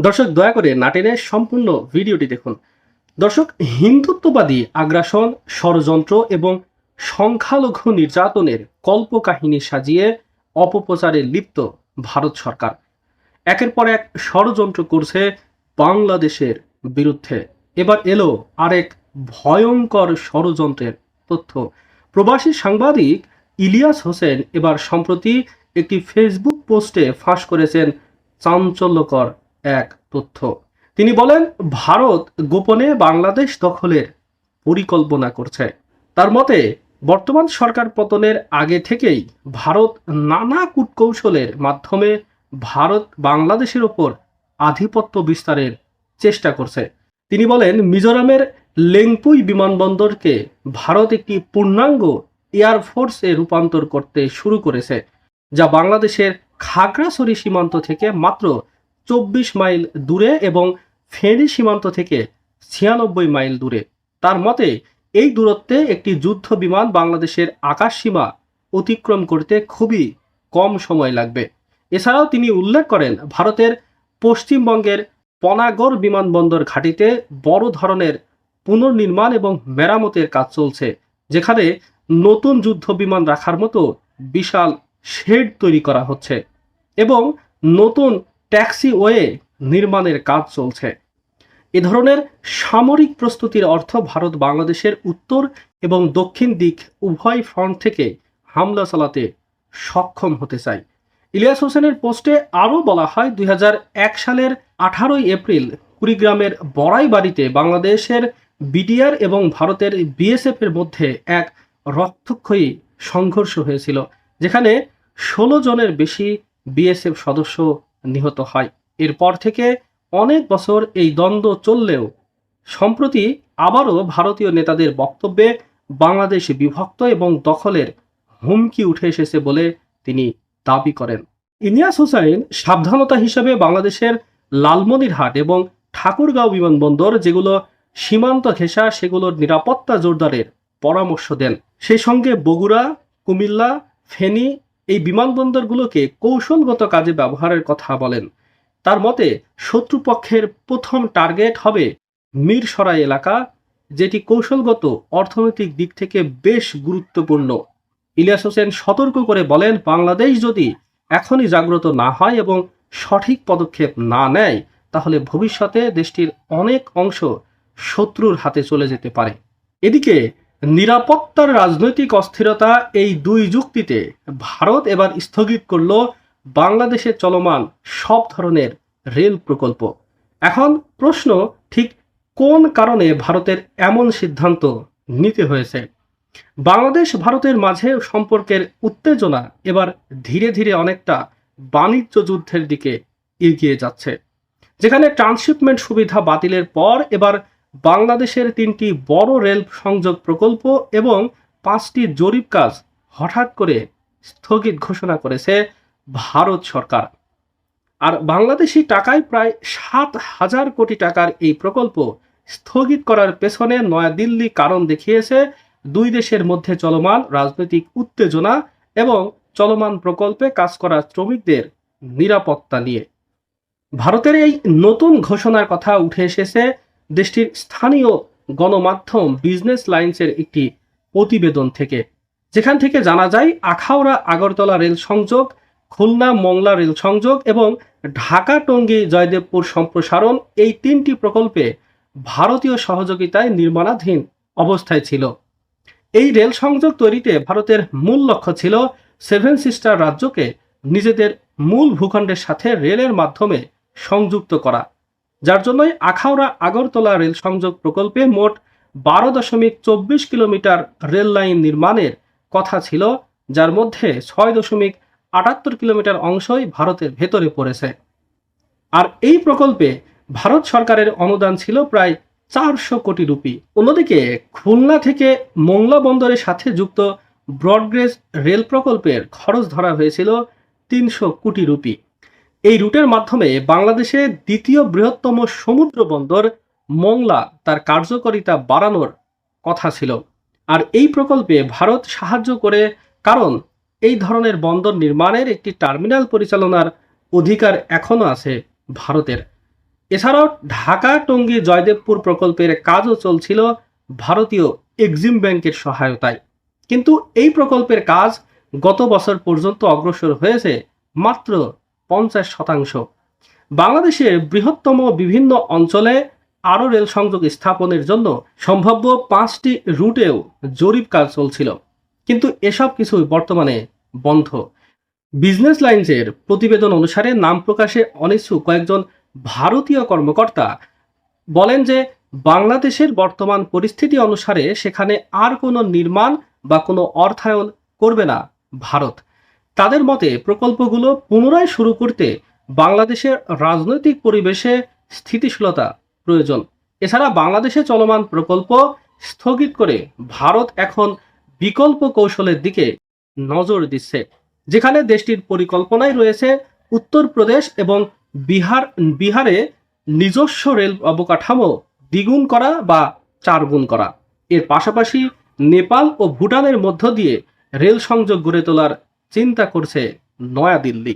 দর্শক, দয়া করে নাটেনের সম্পূর্ণ ভিডিওটি দেখুন। দর্শক, হিন্দুত্ববাদী আগ্রাসন, ষড়যন্ত্র এবং সংখ্যালঘু নির্যাতনের কল্পকাহিনী সাজিয়ে অপপ্রচারে লিপ্ত ভারত সরকার। একের পর এক ষড়যন্ত্র করছে বাংলাদেশের বিরুদ্ধে। এবার এলো আরেক ভয়ঙ্কর ষড়যন্ত্রের তথ্য। প্রবাসী সাংবাদিক ইলিয়াস হোসেন এবার সম্প্রতি একটি ফেসবুক পোস্টে ফাঁস করেছেন চাঞ্চল্যকর এক তথ্য। তিনি বলেন, ভারত গোপনে বাংলাদেশ দখলের পরিকল্পনা করছে। তার মতে, বর্তমান সরকার পতনের আগে থেকেই ভারত নানা কূটকৌশলের মাধ্যমে ভারত বাংলাদেশের ওপর আধিপত্য বিস্তারের চেষ্টা করছে। তিনি বলেন, মিজোরামের লেংপুই বিমানবন্দরকে ভারত একটি পূর্ণাঙ্গ এয়ারফোর্সে রূপান্তর করতে শুরু করেছে, যা বাংলাদেশের খাগড়াছড়ি সীমান্ত থেকে মাত্র চব্বিশ মাইল দূরে এবং ফেনী সীমান্ত থেকে ছিয়ানব্বই মাইল দূরে। তার মতে, এই দূরত্বে একটি যুদ্ধ বিমান বাংলাদেশের আকাশ সীমা অতিক্রম করতে খুবই কম সময় লাগবে। এছাড়াও তিনি উল্লেখ করেন, ভারতের পশ্চিমবঙ্গের পনাগড় বিমানবন্দর ঘাঁটিতে বড় ধরনের পুনর্নির্মাণ এবং মেরামতের কাজ চলছে, যেখানে নতুন যুদ্ধ বিমান রাখার মতো বিশাল শেড তৈরি করা হচ্ছে এবং নতুন ট্যাক্সিওয়ে নির্মাণের কাজ চলছে। এ ধরনের সামরিক প্রস্তুতির অর্থ ভারত বাংলাদেশের উত্তর এবং দক্ষিণ দিক উভয় ফ্রন্ট থেকে হামলা চালাতে সক্ষম হতে চায়। ইলিয়াস হোসেনের পোস্টে আরও বলা হয়, দুই হাজার এক সালের আঠারোই এপ্রিল কুড়িগ্রামের বড়াই বাড়িতে বাংলাদেশের বিডিআর এবং ভারতের বিএসএফ এর মধ্যে এক রক্তক্ষয়ী সংঘর্ষ হয়েছিল, যেখানে ষোলো জনের বেশি বিএসএফ সদস্য নিহত হয়। এরপর থেকে অনেক বছর এই দ্বন্দ্ব চললেও সম্প্রতি আবারও ভারতীয় নেতাদের বক্তব্যে বাংলাদেশ বিভক্ত এবং দখলের হুমকি উঠে এসেছে বলে তিনি দাবি করেন। ইনিয়াস হুসাইন সাবধানতা হিসেবে বাংলাদেশের লালমনিরহাট এবং ঠাকুরগাঁও বিমানবন্দর, যেগুলো সীমান্ত ঘেঁষা, সেগুলোর নিরাপত্তা জোরদারের পরামর্শ দেন। সেই সঙ্গে বগুড়া, কুমিল্লা, ফেনী এই বিমানবন্দরগুলোকে কৌশলগত কাজে ব্যবহারের কথা বলেন। তার মতে, শত্রুপক্ষের প্রথম টার্গেট হবে মিরসরাই এলাকা, যেটি কৌশলগত অর্থনৈতিক দিক থেকে বেশ গুরুত্বপূর্ণ। ইলিয়াস হোসেন সতর্ক করে বলেন, বাংলাদেশ যদি এখনই জাগ্রত না হয় এবং সঠিক পদক্ষেপ না নেয়, তাহলে ভবিষ্যতে দেশটির অনেক অংশ শত্রুর হাতে চলে যেতে পারে। এদিকে নিরাপত্তার রাজনৈতিক অস্থিরতা এই দুই যুক্তিতে ভারত এবার স্থগিত করল বাংলাদেশে চলমান সব ধরনের রেল প্রকল্প। এখন প্রশ্ন, ঠিক কোন কারণে ভারতের এমন সিদ্ধান্ত নিতে হয়েছে? বাংলাদেশ ভারতের মাঝে সম্পর্কের উত্তেজনা এবার ধীরে ধীরে অনেকটা বাণিজ্য যুদ্ধের দিকে এগিয়ে যাচ্ছে। যেখানে ট্রান্সশিপমেন্ট সুবিধা বাতিলের পর এবার বাংলাদেশের তিনটি বড় রেল সংযোগ প্রকল্প এবং পাঁচটি জরিপ কাজ হঠাৎ করে স্থগিত ঘোষণা করেছে ভারত সরকার। আর বাংলাদেশি টাকায় প্রায় সাত হাজার কোটি টাকার এই প্রকল্প স্থগিত করার পেছনে নয়াদিল্লি কারণ দেখিয়েছে দুই দেশের মধ্যে চলমান রাজনৈতিক উত্তেজনা এবং চলমান প্রকল্পে কাজ করা শ্রমিকদের নিরাপত্তা নিয়ে। ভারতের এই নতুন ঘোষণার কথা উঠে এসেছে দেশটির স্থানীয় গণমাধ্যম বিজনেস লাইন্সের একটি প্রতিবেদন থেকে। যেখান থেকে জানা যায়, আখাউড়া আগরতলা রেল সংযোগ, খুলনা মংলা রেল সংযোগ এবং ঢাকা টঙ্গী জয়দেবপুর সম্প্রসারণ এই তিনটি প্রকল্পে ভারতীয় সহযোগিতায় নির্মাণাধীন অবস্থায় ছিল। এই রেল সংযোগ তৈরিতে ভারতের মূল লক্ষ্য ছিল সেভেন সিস্টার রাজ্যকে নিজেদের মূল ভূখণ্ডের সাথে রেলের মাধ্যমে সংযুক্ত করা। যার জন্যই আখাউড়া আগরতলা রেল সংযোগ প্রকল্পে মোট বারো দশমিক চব্বিশ কিলোমিটার রেল লাইন নির্মাণের কথা ছিল, যার মধ্যে ছয় দশমিক আটাত্তর কিলোমিটার অংশই ভারতের ভেতরে পড়েছে। আর এই প্রকল্পে ভারত সরকারের অনুদান ছিল প্রায় চারশো কোটি রুপি। অন্যদিকে খুলনা থেকে মোংলা বন্দরের সাথে যুক্ত ব্রডগ্রেজ রেল প্রকল্পের খরচ ধরা হয়েছিল তিনশো কোটি রুপি। এই রুটের মাধ্যমে বাংলাদেশে দ্বিতীয় বৃহত্তম সমুদ্র বন্দর মোংলা তার কার্যকারিতা বাড়ানোর কথা ছিল। আর এই প্রকল্পে ভারত সাহায্য করে কারণ এই ধরনের বন্দর নির্মাণের একটি টার্মিনাল পরিচালনার অধিকার এখনও আছে ভারতের। এছাড়াও ঢাকা টঙ্গী জয়দেবপুর প্রকল্পের কাজও চলছিল ভারতীয় এক্সিম ব্যাংকের সহায়তায়। কিন্তু এই প্রকল্পের কাজ গত বছর পর্যন্ত অগ্রসর হয়েছে মাত্র পঞ্চাশ শতাংশ। বাংলাদেশের বৃহত্তম বিভিন্ন অঞ্চলে আরও রেল সংযোগ স্থাপনের জন্য সম্ভাব্য পাঁচটি রুটেও জরিপ কাজ চলছিল। কিন্তু এসব কিছুই বর্তমানে বন্ধ। বিজনেস লাইন্সের প্রতিবেদন অনুসারে নাম প্রকাশে অনিচ্ছুক কয়েকজন ভারতীয় কর্মকর্তা বলেন যে, বাংলাদেশের বর্তমান পরিস্থিতি অনুসারে সেখানে আর কোনো নির্মাণ বা কোনো অর্থায়ন করবে না ভারত। তাদের মতে প্রকল্পগুলো পুনরায় শুরু করতে বাংলাদেশের রাজনৈতিক পরিবেশে স্থিতিশীলতা প্রয়োজন। এছাড়া বাংলাদেশে চলমান প্রকল্প স্থগিত করে ভারত এখন বিকল্প কৌশলের দিকে নজর দিচ্ছে, যেখানে দেশটির পরিকল্পনায় রয়েছে উত্তরপ্রদেশ এবং বিহার, বিহারে নিজস্ব রেল অবকাঠামো দ্বিগুণ করা বা চারগুণ করা। এর পাশাপাশি নেপাল ও ভুটানের মধ্য দিয়ে রেল সংযোগ গড়ে তোলার চিন্তা করছে নয়াদিল্লি